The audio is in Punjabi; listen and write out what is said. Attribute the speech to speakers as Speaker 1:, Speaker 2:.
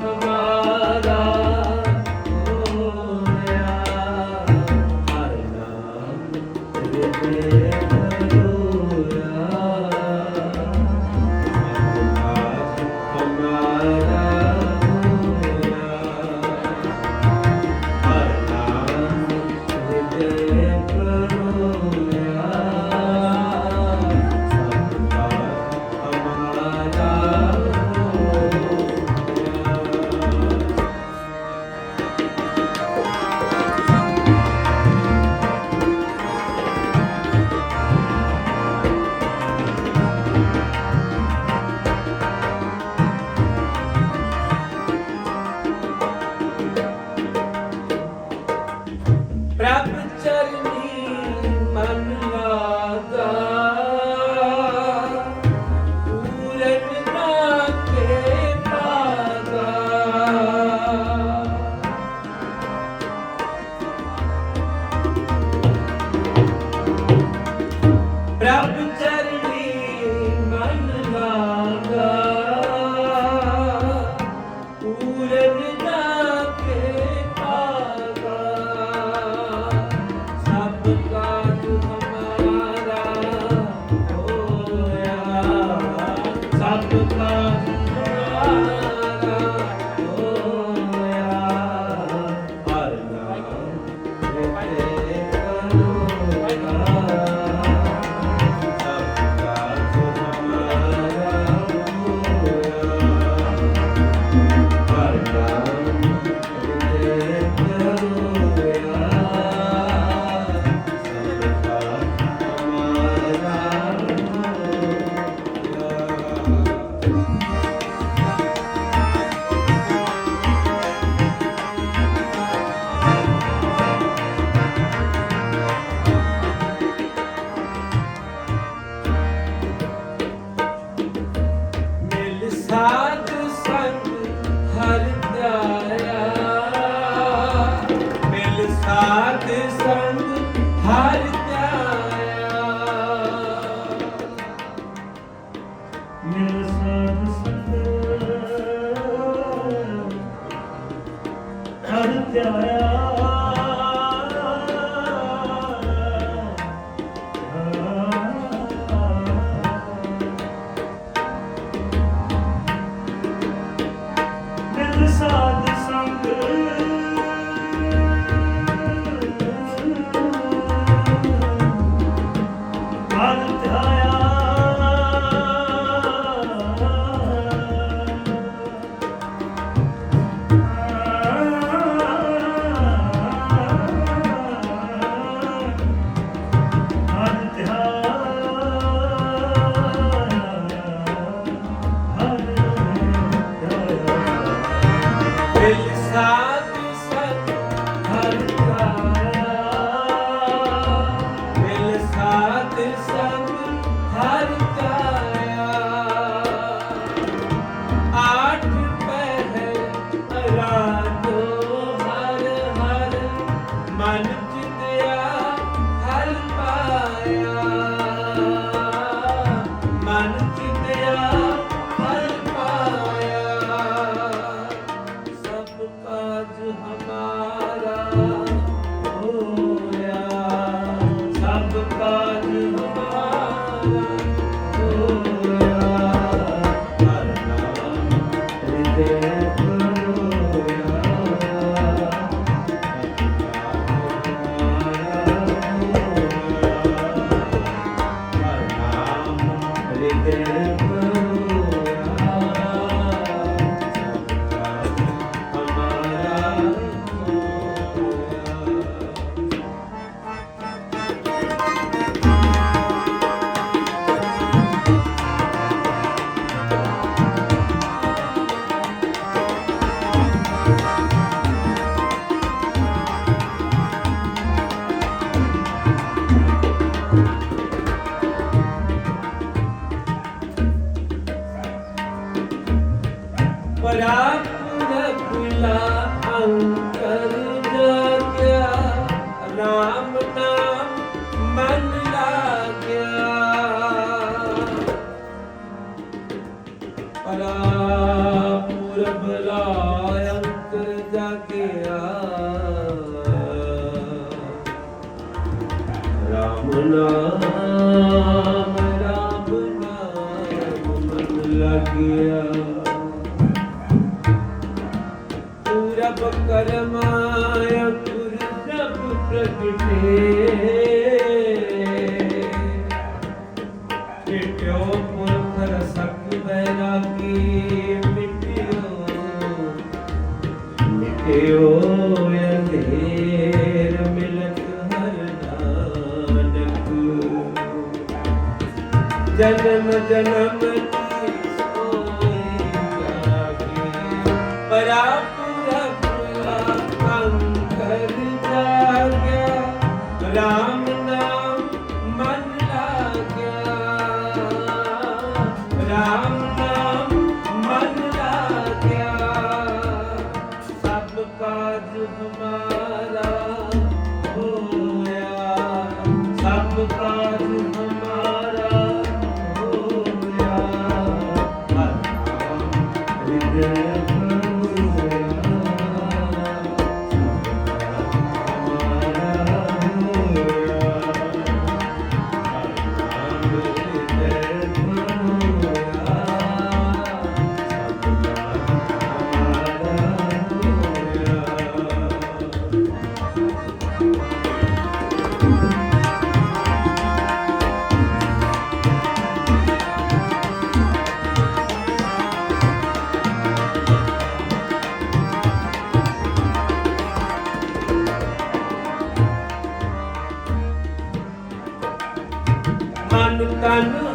Speaker 1: Thank you. ਮਿਲ ਰਾਮ ਨਾਮ ਰਾਮ ਨਾਮ ਮਨ ਲੱਗਿਆ ਪੂਰਬ ਕਰਮਾਇ ਪੁਰਬ ਪ੍ਰਗਟੇ ਜਨਮ ਜਨਮ ਕੀ ਸੋਈ ਜਾਗੀ। ਪਰਾਪ Hallelujah.